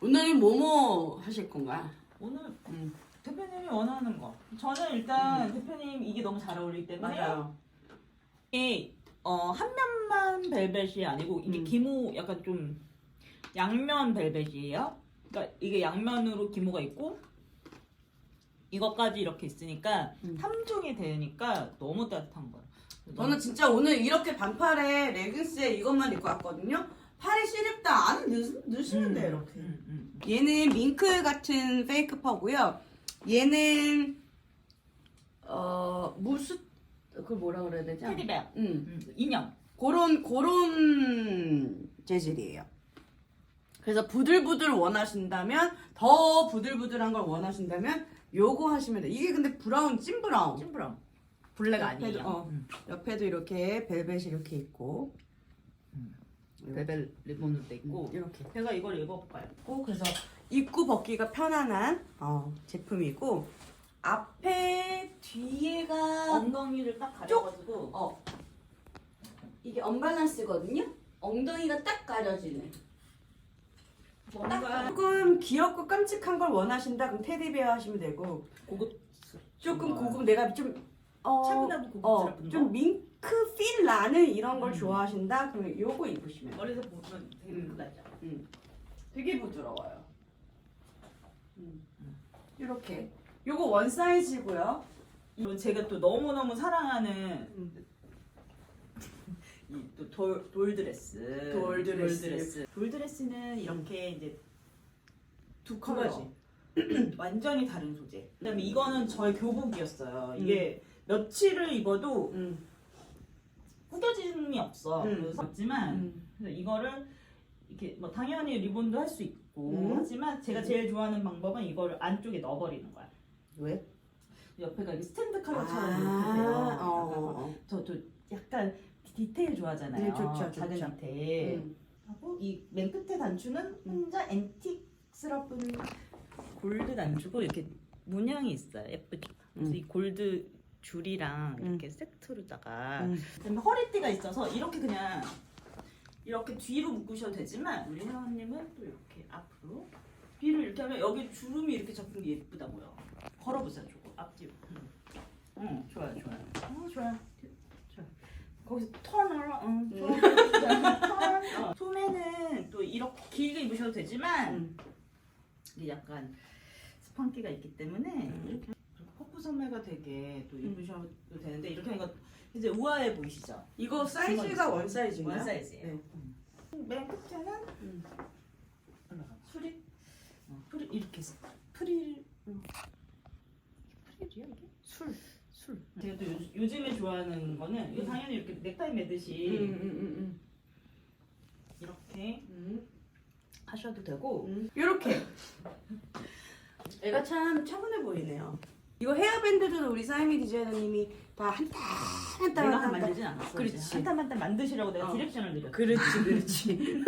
오늘은 뭐뭐 하실 건가요? 오늘 음. 대표님이 원하는 거. 저는 일단 대표님 이게 너무 잘 어울리기 때문에 이게 어, 한 면만 벨벳이 아니고 이게 음. 기모 약간 좀 양면 벨벳이에요. 그러니까 이게 양면으로 기모가 있고 이것까지 이렇게 있으니까 음. 삼중이 되니까 너무 따뜻한 거예요. 저는 진짜 오늘 이렇게 반팔에 레깅스에 이것만 입고 왔거든요. 팔이 시립다. 안 넣으시면 돼요, 이렇게. 음, 음. 얘는 밍크 같은 페이크 퍼고요. 얘는 어 무스 그걸 뭐라 그래야 되죠? 테디베어, 음. 음, 인형. 그런 그런 재질이에요. 그래서 부들부들 원하신다면 더 부들부들한 걸 원하신다면 요거 하시면 돼요. 이게 근데 브라운 찐 브라운. 찐브라운. 블랙 옆에도, 아니에요. 어. 음. 옆에도 이렇게 벨벳이 이렇게 있고 벨벳 리본도 돼 있고. 이렇게 제가 이걸 입어볼까요? 있고 그래서 입고 벗기가 편안한 어, 제품이고 앞에 뒤에가 엉덩이를 딱 가려가지고 어 이게 언밸런스거든요. 엉덩이가 딱 가려지네. 뭔가 조금 귀엽고 깜찍한 걸 원하신다 그럼 테디베어 하시면 되고 고급 조금 고급 내가 좀 어, 차분하고 어, 고급스럽은 좀 거? 밍크 필 나는 이런 걸 음. 좋아하신다 그러면 요거 입으시면. 머리에서 보면 되게 음. 밍크하죠. 되게 부드러워요. 음. 이렇게 요거 원 사이즈고요. 제가 또 너무 너무 사랑하는 음. 이 또 돌, 돌드레스. 돌드레스. 돌드레스. 돌드레스는 이렇게 이제 두 두 컬러. 가지. 완전히 다른 소재. 그다음에 이거는 저의 교복이었어요. 이게 며칠을 입어도 음. 구겨짐이 없어. 음. 그래서 없지만 음. 그래서 이거를 이렇게 뭐 당연히 리본도 할 수 있고 음. 하지만 제가 제일 좋아하는 방법은 이거를 안쪽에 넣어버리는 거야. 왜? 옆에가 이렇게 스탠드 컬러처럼 이렇게 아, 돼요. 어. 저도 약간 디테일 좋아하잖아요. 네, 좋죠, 작은 좋죠. 디테일. 음. 하고 이 맨 끝에 단추는 혼자 앤틱스러운 골드 단추고 이렇게 문양이 있어요. 예쁘죠. 그래서 음. 이 골드 줄이랑 음. 이렇게 세트로다가 음. 그다음에 허리띠가 있어서 이렇게 그냥 이렇게 뒤로 묶으셔도 되지만 우리 회원님은 또 이렇게 앞으로 뒤를 이렇게 하면 여기 주름이 이렇게 잡힌 게 예쁘다고요. 걸어보세요, 저거 앞뒤로. 응, 응 좋아요, 좋아요. 어, 좋아요. 좋아요. 거기서 턴을, 응, 좋아요. 턴. 어. 소매는 또 이렇게 길게 입으셔도 되지만 음. 이게 약간 스펀기가 있기 때문에 이렇게 퍼프 소매가 되게 또 입으셔도 되는데 이렇게 하니까 이제 우아해 보이시죠? 이거 사이즈가 원 사이즈인가요? 원 사이즈예요. 네. 맨 끝에는 음. 올라가. 프릴, 어, 프릴 이렇게 해서 프릴. 음. 프릴이야 이게? 술, 술. 제가 또 요, 요즘에 좋아하는 거는 이거 당연히 이렇게 넥타이 매듯이 음, 음, 이렇게 음, 음. 하셔도 되고 음. 이렇게. 애가 참 차분해 보이네요. 이거 헤어밴드도 우리 사이미 디자이너님이 다 한땀한땀 내가 한 땀. 만들진 않았어. 그렇지. 한땀 한땀 만드시라고 내가 어. 디렉션을 드렸어. 그렇지, 그렇지.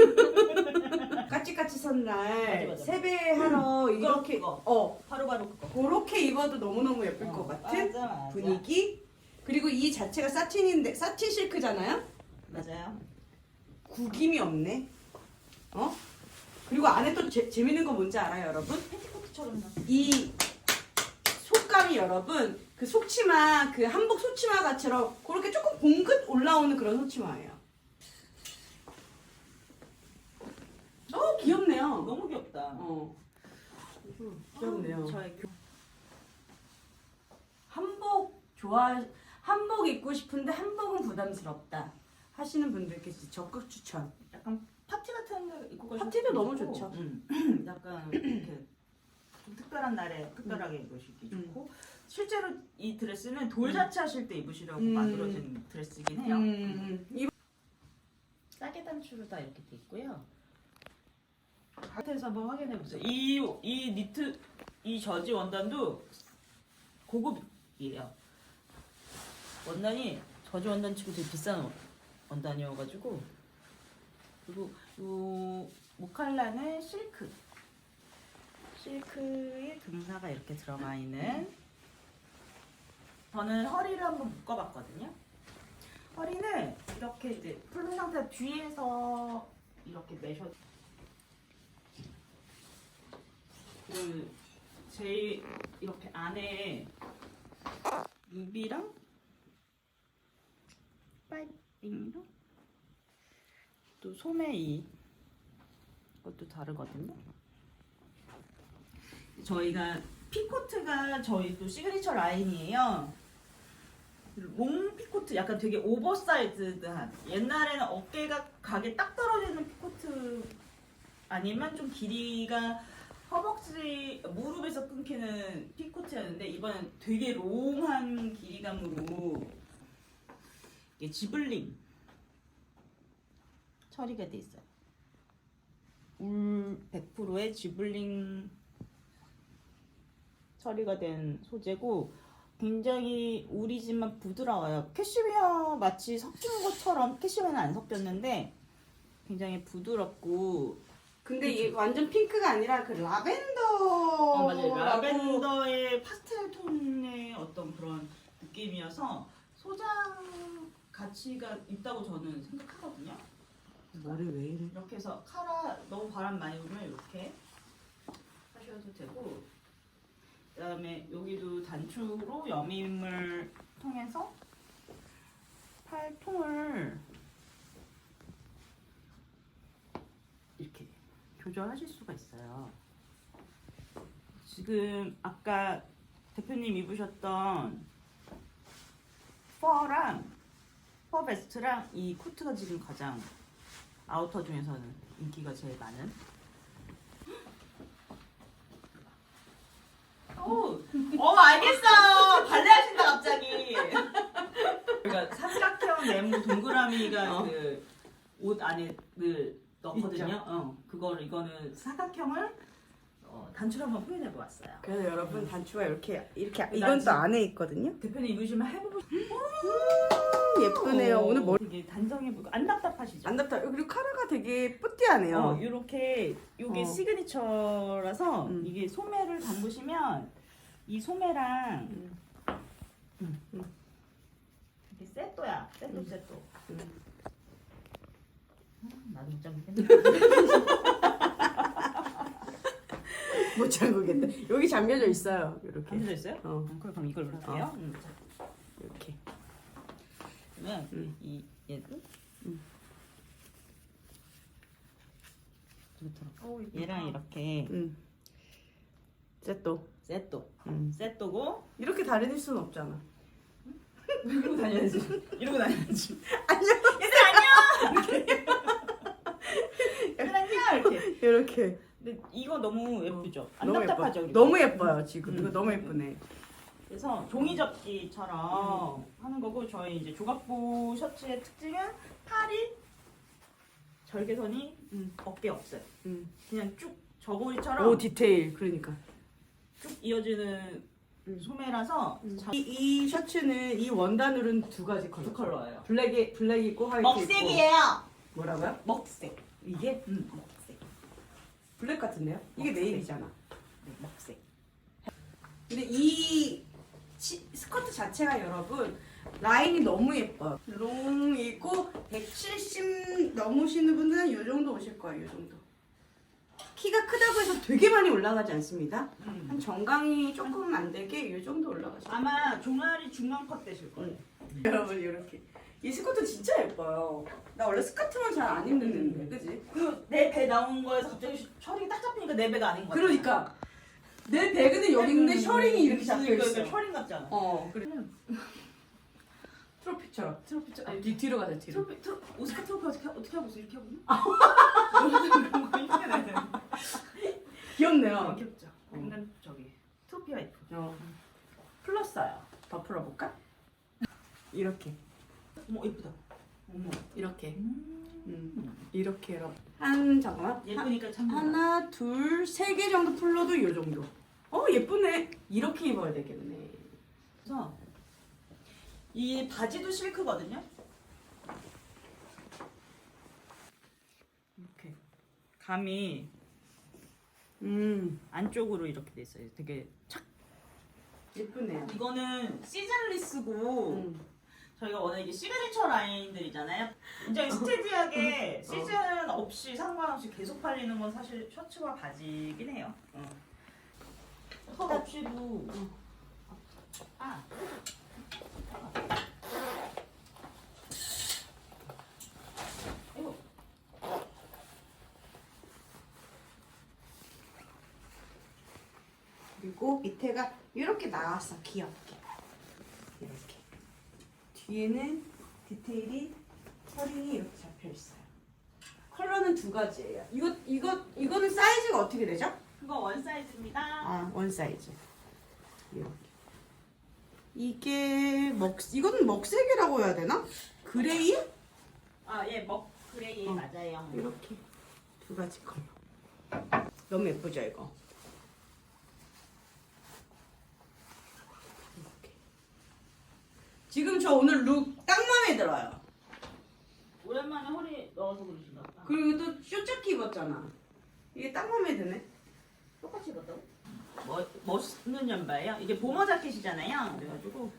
까치까치 맞아, 선날 맞아. 세배하러 이렇게 그거. 어 바로바로 그거. 그렇게 입어도 너무너무 예쁠 어, 것 같은 맞아, 맞아. 분위기. 그리고 이 자체가 사틴인데 사틴 실크잖아요. 맞아요. 구김이 없네. 어? 그리고 안에 또 재, 재밌는 거 뭔지 알아요, 여러분? 팬티코트처럼 나. 이 속감이 여러분 그 속치마 그 한복 속치마 같처럼 그렇게 조금 봉긋 올라오는 그런 속치마예요. 어 귀엽네요. 너무 귀엽다. 어 귀엽네요. 저의 교... 한복 좋아 한복 입고 싶은데 한복은 부담스럽다 하시는 분들께 진짜 적극 추천. 약간 파티 같은 거 입고 가셔도 파티도 너무 좋죠. 음. 약간 이렇게 좀 특별한 날에 특별하게 입으시기 음. 좋고 실제로 이 드레스는 돌 음. 자체 하실 때 입으시려고 음. 만들어진 드레스이긴 해요. 음, 이 싸게 단추로 다 이렇게 돼 있고요. 바트에서 한번 확인해 보세요. 이, 이 니트, 이 저지 원단도 고급이에요. 원단이 저지 원단 치고 되게 비싼 원- 원단이어가지고 그리고 요 모칼라는 실크 실크의 등사가 이렇게 들어가 있는 저는 허리를 한번 묶어봤거든요. 허리는 이렇게 이제 풀린 상태 뒤에서 이렇게 매셔 그 제일 이렇게 안에 루비랑 파이팅이랑 또 소매 이 것도 다르거든요. 저희가 피코트가 저희 또 시그니처 라인이에요. 롱 피코트 약간 되게 오버사이즈드한 옛날에는 어깨가 각에 딱 떨어지는 피코트 아니면 좀 길이가 허벅지 무릎에서 끊기는 피코트였는데 이번엔 되게 롱한 길이감으로 이게 지블링 처리가 돼 있어요. 울 100%의 지블링 처리가 된 소재고 굉장히 울이지만 부드러워요. 캐시미어 마치 섞인 것처럼 캐시미어는 안 섞였는데 굉장히 부드럽고 근데 이게 완전 핑크가 아니라 그 라벤더. 어, 맞아요. 라벤더의 파스텔 톤의 어떤 그런 느낌이어서 소장 가치가 있다고 저는 생각하거든요. 머리 왜 이래? 이렇게 해서 카라 너무 바람 많이 불면 이렇게 하셔도 되고 그다음에 여기도 단추로 여밈을 통해서 팔통을 이렇게 조절하실 수가 있어요. 지금 아까 대표님 입으셨던 퍼랑 퍼 베스트랑 이 코트가 지금 가장 아우터 중에서는 인기가 제일 많은. 오, 어 알겠어. 발레 하신다 갑자기. 그러니까 삼각형 네모 동그라미가 어. 그 옷 안에 늘 넣거든요. 있죠. 어, 그거를 이거는 사각형을 어, 단추로 한번 표현해 보았어요. 그래서 여러분 단추가 이렇게 이렇게 나 이건 또 안에 있거든요. 대표님 입으시면 해보고 싶어요. 예쁘네요. 오늘 머리 되게 단정해 보이고 안 답답하시죠? 안 답답. 그리고 카라가 되게 뿌띠하네요. 어, 이렇게 이게 어. 시그니처라서 음. 이게 소매를 담그시면 이 소매랑 음. 이게 세또야 세또 음. 세또 음. 음, 나도 못 잡겠네 못 잠그겠다. 여기 잠겨져 있어요. 이렇게. 감겨져 있어요? 어, 음, 그럼 이걸로 할게요 음, 자, 이렇게. 그러면 음. 이 얘도 음. 이렇게 얘랑 이렇게 음. 세또. 세또 음. 세또고 이렇게 다닐 수는 없잖아. 이러고 다녀야지 이러고 다녀야지 안녕. 얘들 안녕 이렇게 이렇게. 근데 이거 너무 예쁘죠? 안 너무 답답하죠? 예뻐. 그리고? 너무 예뻐요 지금. 음. 이거 너무 예쁘네. 그래서 종이 접기처럼 하는 거고 저희 이제 조각부 셔츠의 특징은 팔이 절개선이 음. 어깨 없어요. 음. 그냥 쭉 저고리처럼 오 디테일. 그러니까. 쭉 이어지는 음. 소매라서 자- 이, 이 셔츠는 이 원단으로는 두 가지 컬러. 두 컬러예요. 블랙이 블랙 있고 화이트. 먹색이에요. 뭐라고요? 먹색. 이게 음, 먹색. 블랙 같은데요? 이게. 네일이잖아. 네, 먹색. 근데 이 치- 스커트 자체가 여러분 라인이 너무 예뻐요. 롱 있고 170 넘으시는 분들은 이 정도 오실 거예요. 이 정도. 키가 크다고 해서 되게 많이 올라가지 않습니다. 음. 한 정강이 조금 안 되게 이 정도 올라가시죠. 아마 종아리 중간 컷 되실 거예요. 여러분 이렇게 이 스커트 진짜 예뻐요. 나 원래 스커트만 잘 안 입는데, 그지? 그내 배 나온 거에서 갑자기 셔링이 딱 잡히니까 내 배가 아닌 거야. 그러니까 내 배그는 여기 있는데 셔링이 이렇게 잡혀 있어. 셔링 같지 않아? 어, 그래. 트로피처럼. 트로피 저뒤 뒤로 가자 뒤로. 트로피 트로 오스카 트로피 어떻게 어떻게 하고 있어 이렇게 하고 있나? 거 이렇게 돼. 귀엽네요. 어, 귀엽죠. 근데 저기 트로피 와이프 어, 플러스요. 더 풀어볼까? 이렇게, 어머 예쁘다. 어머. 이렇게, 음. 음, 이렇게 이렇게. 한 잠깐만. 하, 예쁘니까 참. 하나, 둘, 세 개 정도 풀러도 이 정도. 어 예쁘네. 이렇게 입어야 되겠네. 그래서 이 바지도 실크거든요. 이렇게 감이 음, 안쪽으로 이렇게 돼 있어요. 되게 착. 예쁘네요. 이거는 시즌리스고 음. 저희가 원래 이게 시그니처 라인들이잖아요. 굉장히 스테디하게 어. 시즌 없이 상관없이 계속 팔리는 건 사실 셔츠와 바지긴 해요. 어. 털 없이도 아 그리고 밑에가 이렇게 나왔어 귀엽게 뒤에는 디테일이 셔링이 이렇게 잡혀 있어요. 컬러는 두 가지예요. 이거 이거 이거는 사이즈가 어떻게 되죠? 그거 원 사이즈입니다. 아, 원 사이즈. 이렇게. 이게 먹 이거는 먹색이라고 해야 되나? 그레이? 아 예 먹 그레이 어. 맞아요. 이렇게 두 가지 컬러. 너무 예쁘죠 이거? 이렇게. 지금 저 오늘 룩 딱 마음에 들어요. 오랜만에 허리 넣어서 그러신가 보다. 그리고 또 쇼츠키 입었잖아. 이게 딱 마음에 드네. 똑같이 입었다고? 뭐, 멋있는 연바예요. 이게 보머 자켓이잖아요. 그래가지고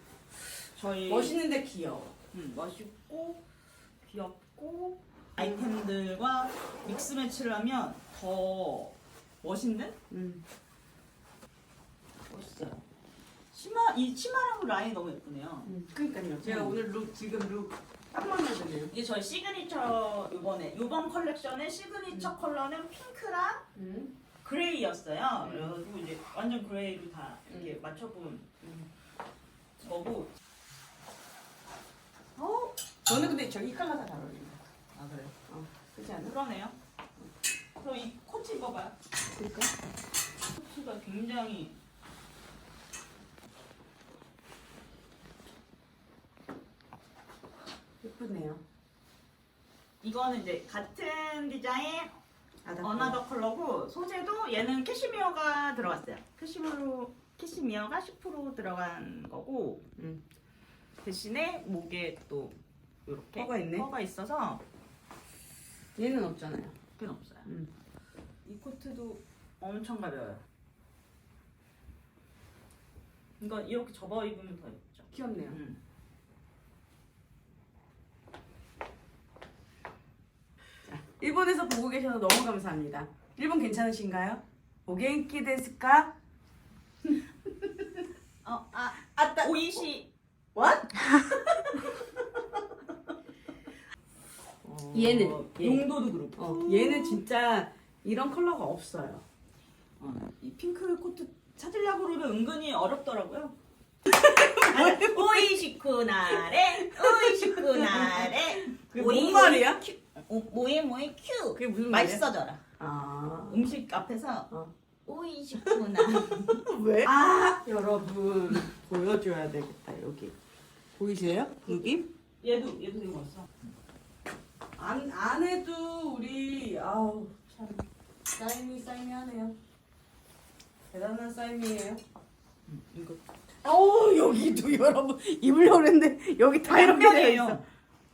저희 멋있는데 귀여워. 음, 멋있고 귀엽고 아이템들과 믹스 매치를 하면 더 멋있는? 음. 멋있어요. 치마 이 치마랑 라인이 너무 예쁘네요. 음. 그러니까요. 제가 음. 오늘 룩 지금 룩딱 마음에 드네요. 이게 저희 시그니처 이번에 이번 컬렉션의 시그니처 컬러는 핑크랑 음. 그레이였어요. 음. 그래가지고 이제 완전 그레이로 다 이렇게 맞춰본 거고. 어? 저는 근데 저이 컬러가 잘 어울린다. 아 그래요? 어, 그렇지 않아? 그러네요. 그럼 이 코치 입어봐요. 그러니까? 코치가 굉장히 예쁘네요. 이거는 이제 같은 디자인 아다 어나더 컬러고 소재도 얘는 캐시미어가 들어갔어요. 캐시미어 캐시미어가 10% 들어간 거고 음. 대신에 목에 또 이렇게 퍼가 있네. 가 있어서 얘는 없잖아요. 그건 없어요. 음. 이 코트도 엄청 가벼워요. 이거 이렇게 접어 입으면 더 예쁘죠. 귀엽네요. 음. 일본에서 보고 계셔서 너무 감사합니다. 일본 괜찮으신가요? 오겐키 데스까? 어, 아, 아따. 오이시 What? 얘는, 얘. 용도도 그렇고. 어, 얘는 진짜 이런 컬러가 없어요. 어, 이 핑크 코트 찾으려고 그러면 은근히 어렵더라고요. 오이시쿠나레, 오이시쿠나레. 그게 뭔 말이야? 오, 뭐에 뭐에 큐. 그게 무슨 말이야? 맛있어져라. 아. 음식 앞에서 어. 오이시쿠나. 왜? 아, 여러분 보여줘야 되겠다 여기. 보이세요? 여기? 얘도 얘도 이거 봤어. 안 안에도 우리 아우 참 사인이 사인이하네요. 대단한 사인이에요. 이거 어우 여기도 여러분 입으려고 했는데 여기 다 이렇게 되어 있어.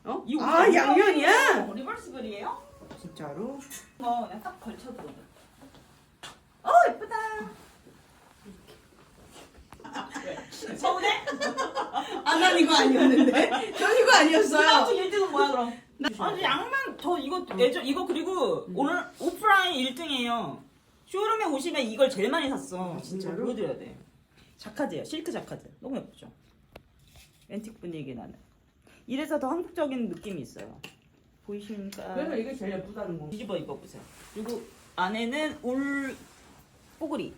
어? 이거 아 양면이야? 리버스 글이에요? 진짜로? 어, 그냥 딱 걸쳐 들어가. 어 예쁘다. 왜? 서운해? 아 난 이거 아니었는데. 전 이거 아니었어요. 또 1등은 뭐야 그럼? 아니 양말 저 이거 예전 이거 그리고 오늘 오프라인 1등이에요. 쇼룸에 오시면 이걸 제일 많이 샀어. 아, 진짜로? 보여드려야 돼. 자카드예요. 실크 자카드. 너무 예쁘죠? 앤틱 분위기 나는. 이래서 더 한국적인 느낌이 있어요. 보이십니까? 그래서 이게 제일 예쁘다는 거. 뒤집어 입어보세요. 그리고 안에는 올 뽀글이.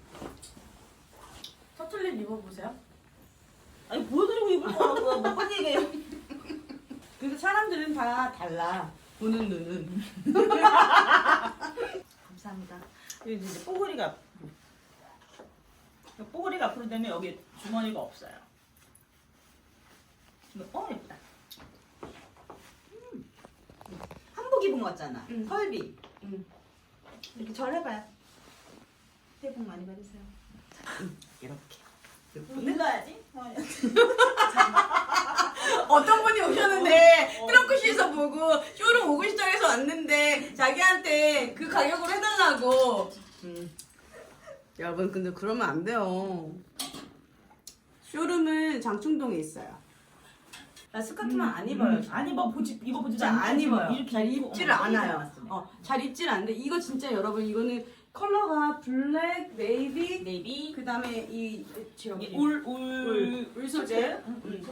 터틀릿 입어보세요. 아니 보여드리고 입을 거라고 못본 얘기예요. 근데 사람들은 다 달라. 보는 눈은. 감사합니다. 여기 이제 뽀글이가 앞으로. 뽀글이가 앞으로 되면 여기 주머니가 없어요. 어 예쁘다. 음. 거 같잖아. 응. 헐비. 응. 이렇게 절 해봐요. 새해 복 많이 받으세요. 이렇게. 눌러야지. 어, 어떤 분이 오셨는데 트렁크시에서 보고 쇼룸 오고 싶다고 해서 왔는데 자기한테 그 가격으로 해달라고. 음. 여러분 근데 그러면 안 돼요. 쇼룸은 장충동에 있어요. 나 스커트만 안 입어요. 음, 안 입어 보지 이거 보지 진짜 안 입어요. 이렇게 잘 입질 어, 않아요. 어, 잘 입질 않는데 이거 진짜 여러분 이거는 컬러가 블랙, 네이비, 네이비, 그 다음에 이 지금 울, 울, 울 소재. 음?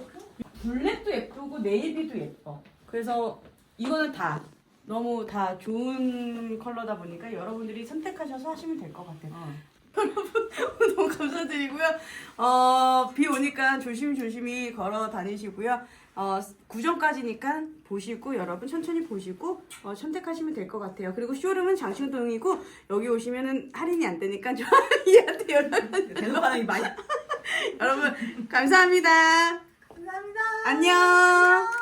블랙도 예쁘고 네이비도 예뻐. 그래서 이거는 다 너무 다 좋은 컬러다 보니까 여러분들이 선택하셔서 하시면 될 것 같아요. 어. 너무 감사드리고요. 어, 비 오니까 조심조심히 걸어 다니시고요. 어, 구정까지니까 보시고 여러분 천천히 보시고 어, 선택하시면 될 것 같아요. 그리고 쇼룸은 장신동이고 여기 오시면은 할인이 안 되니까 저희한테 연락 델로 반응이 많이. 여러분 감사합니다. 감사합니다. 안녕.